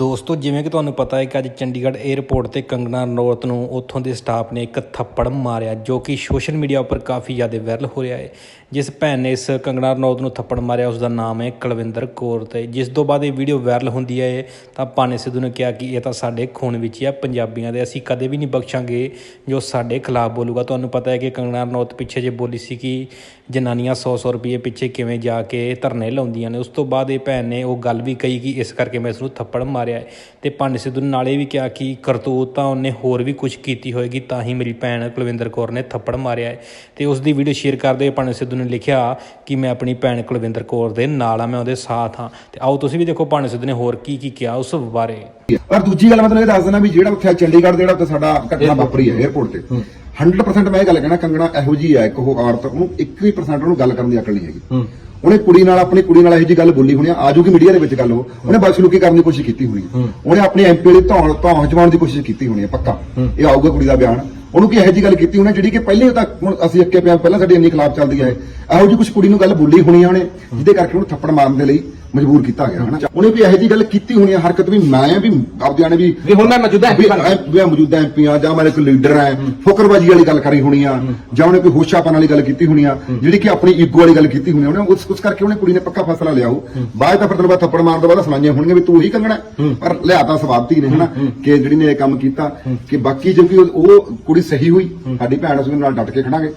ਦੋਸਤੋ, ਜਿਵੇਂ ਕਿ ਤੁਹਾਨੂੰ ਪਤਾ ਹੈ ਕਿ ਅੱਜ ਚੰਡੀਗੜ੍ਹ 에ਅਰਪੋਰਟ ਤੇ ਕੰਗਨਾ ਰਣੌਤ ਨੂੰ ਉੱਥੋਂ ਦੇ ਸਟਾਫ ਨੇ ਇੱਕ ਥੱਪੜ ਮਾਰਿਆ, ਜੋ ਕਿ ਸੋਸ਼ਲ ਮੀਡੀਆ ਉੱਪਰ ਕਾਫੀ ਜ਼ਿਆਦਾ ਵਾਇਰਲ ਹੋ ਰਿਹਾ ਹੈ। ਜਿਸ ਭੈਣ ਨੇ ਇਸ ਕੰਗਨਾ ਰਣੌਤ ਨੂੰ ਥੱਪੜ ਮਾਰਿਆ ਉਸ ਦਾ ਨਾਮ ਹੈ ਕੁਲਵਿੰਦਰ ਕੌਰ ਤੇ ਜਿਸ ਤੋਂ ਬਾਅਦ ਇਹ ਵੀਡੀਓ ਵਾਇਰਲ ਹੁੰਦੀ ਹੈ, ਤਾਂ ਪਾਨੇ ਸਿੱਧੂ ਨੇ ਕਿਹਾ ਕਿ ਇਹ ਤਾਂ ਸਾਡੇ ਖੂਨ ਵਿੱਚ ਹੀ ਆ, ਪੰਜਾਬੀਆਂ ਦੇ, ਅਸੀਂ ਕਦੇ ਵੀ ਨਹੀਂ ਬਖਸ਼ਾਂਗੇ ਜੋ ਸਾਡੇ ਖਿਲਾਫ ਬੋਲੂਗਾ। ਤੁਹਾਨੂੰ ਪਤਾ ਹੈ ਕਿ ਕੰਗਨਾ ਰਣੌਤ ਪਿੱਛੇ ਜੇ ਬੋਲੀ ਸੀ ਕਿ ਜਨਾਨੀਆਂ 100-100 ਰੁਪਏ ਪਿੱਛੇ ਕਿਵੇਂ ਜਾ ਕੇ ਧਰਨੇ ਲਾਉਂਦੀਆਂ ਨੇ, ਉਸ ਤੋਂ ਬਾਅਦ ਇਹ ਭੈਣ ਨੇ ਉਹ ਗੱਲ ਵੀ ਕਹੀ ਕਿ ਇਸ ਕਰਕੇ ਮੈਂ ਇਸ ਨੂੰ ਥੱਪੜ ਮਾਰਿਆ। ਹੈ। ਤੇ ਪੰਡ ਸਿੱਧੂ ਨੇ ਨਾਲੇ ਵੀ ਕਿਹਾ ਕਿ ਕਰਤੂਤ ਤਾਂ ਉਹਨੇ ਹੋਰ ਵੀ ਕੁਝ ਕੀਤੀ ਹੋਏਗੀ, ਤਾਂ ਹੀ ਮੇਰੀ ਭੈਣ ਕੁਲਵਿੰਦਰ ਕੌਰ ਨੇ ਥੱਪੜ ਮਾਰਿਆ ਹੈ। ਤੇ ਉਸ ਦੀ ਵੀਡੀਓ ਸ਼ੇਅਰ ਕਰਦੇ ਹੋਏ ਪੰਡ ਸਿੱਧੂ ਨੇ ਲਿਖਿਆ ਕਿ ਮੈਂ ਆਪਣੀ ਭੈਣ ਕੁਲਵਿੰਦਰ ਕੌਰ ਦੇ ਨਾਲ ਆ ਮੈਂ ਉਹਦੇ ਸਾਥ ਹਾਂ। ਤੇ ਆਓ ਤੁਸੀਂ ਵੀ ਦੇਖੋ ਪੰਡ ਸਿੱਧੂ ਨੇ ਹੋਰ ਕੀ ਕੀ ਕਿਹਾ ਉਸ ਬਾਰੇ। ਪਰ ਦੂਜੀ ਗੱਲ ਮੈਂ ਤੁਹਾਨੂੰ ਇਹ ਦੱਸ ਦਿੰਦਾ ਵੀ ਜਿਹੜਾ ਉੱਥੇ ਚੰਡੀਗੜ੍ਹ ਜਿਹੜਾ ਉੱਥੇ ਸਾਡਾ ਘਟਨਾ ਵਾਪਰੀ ਹੈ 에어ਪੋਰਟ ਤੇ 100% ਮੈਂ ਇਹ ਗੱਲ ਕਹਿਣਾ ਕੰਗਣਾ ਇਹੋ ਜੀ ਹੈ ਇੱਕ ਉਹ ਔਰਤ ਉਹਨੂੰ 1% ਉਹਨੂੰ ਗੱਲ ਕਰਨ ਦੀ ਅਕਲ ਨਹੀਂ ਹੈਗੀ। ਉਹਨੇ ਕੁੜੀ ਨਾਲ ਆਪਣੀ ਕੁੜੀ ਨਾਲ ਇਹੋ ਜੀ ਗੱਲ ਬੋਲੀ ਹੋਣੀ ਆ ਆਜੂਗੀ ਮੀਡੀਆ ਦੇ ਵਿੱਚ ਗੱਲ ਉਹ। ਉਹਨੇ ਬਦਸਲੂਕੀ ਕਰਨ ਦੀ ਕੋਸ਼ਿਸ਼ ਕੀਤੀ ਹੋਣੀ ਆ। ਉਹਨੇ ਆਪਣੀ ਐਮਪੀ ਦੀ ਧੌਣ ਧੌਣ ਜਵਾਉਣ ਦੀ ਕੋਸ਼ਿਸ਼ ਕੀਤੀ ਹੋਣੀ ਹੈ ਪੱਕਾ। ਇਹ ਆਊਗਾ ਕੁੜੀ ਦਾ ਬਿਆਨ। ਉਹਨੂੰ ਕੀ ਇਹੋ ਜੀ ਗੱਲ ਕੀਤੀ ਹੋਣੀ ਜਿਹੜੀ ਕਿ ਪਹਿਲੇ ਤਾਂ ਹੁਣ ਅਸੀਂ ਅੱਕੇ ਪਿਆ ਪਹਿਲਾਂ ਸਾਡੀ ਇੰਨੀ ਖਿਲਾਫ ਚੱਲਦੀ ਹੈ ਇਹੋ। ਜੀ ਕੁਝ ਕੁੜੀ ਨੂੰ ਗੱਲ ਬੋਲੀ ਹੋਣੀ ਆ ਉਹਨੇ ਜਿਹਦੇ ਕਰਕੇ ਉਹਨੂੰ ਥੱਪੜ ਮਾਰਨ ਦੇ ਲਈ ਮਜਬੂਰ ਕੀਤਾ ਗਿਆ ਹਨਾ? ਉਹਨੇ ਵੀ ਇਹੋ ਜੀ ਗੱਲ ਕੀਤੀ ਹੋਣੀ ਆ ਹਰਕਤ ਵੀ ਮੈਂ ਵੀ ਆਪਦਿਆਂ ਨੇ ਵੀ ਵੀ ਹੁਣ ਮੈਂ ਮੌਜੂਦਾ MP ਬਣ ਗਿਆ। ਮੈਂ ਮੌਜੂਦਾ ਐਮਪੀ ਆ ਜਾਂ ਮੈਂ ਕੋਈ ਲੀਡਰ ਆ ਫੁਕਰਬਾਜੀ ਵਾਲੀ ਗੱਲ ਕਰੀ ਹੋਣੀ ਆ ਜਾਂ ਉਹਨੇ ਕੋਈ ਹੋਸ਼ਾਪਨ ਵਾਲੀ ਗੱਲ ਕੀਤੀ ਹੋਣੀ ਆ ਜਿਹੜੀ ਕਿ ਆਪਣੀ ਈਗੋ ਵਾਲੀ ਗੱਲ ਕੀਤੀ ਹੋਣੀ ਆ ਉਹਨੇ ਉਸ ਉਸ ਕਰਕੇ ਉਹਨੇ ਕੁੜੀ ਨੇ ਪੱਕਾ ਫੈਸਲਾ ਲਿਆ ਹੋ। ਬਾਅਦ ਤਾਂ ਫਿਰ ਤੈਨੂੰ ਬਾਅਦ ਥੱਪੜ ਮਾਰਨ ਤੋਂ ਬਾਅਦ ਸੁਣਾਈਆਂ ਹੋਣਗੀਆਂ ਵੀ ਤੂੰ ਹੀ ਕੰਗਣਾ ਹੈ। ਪਰ ਲਿਆਤਾ ਸਵਾਬਤੀ ਨੇ ਹਨਾ? ਕਿ ਜਿਹੜੀ ਨੇ ਇਹ ਕੰਮ ਕੀਤਾ ਕਿ ਬਾਕੀ ਜੋ ਕਿ ਉਹ ਉਹ ਕੁੜੀ ਸਹੀ ਹੋਈ ਸਾਡੀ ਭੈਣ ਉਸ ਨਾਲ ਡਟ ਕੇ ਖੜਾਂਗੇ।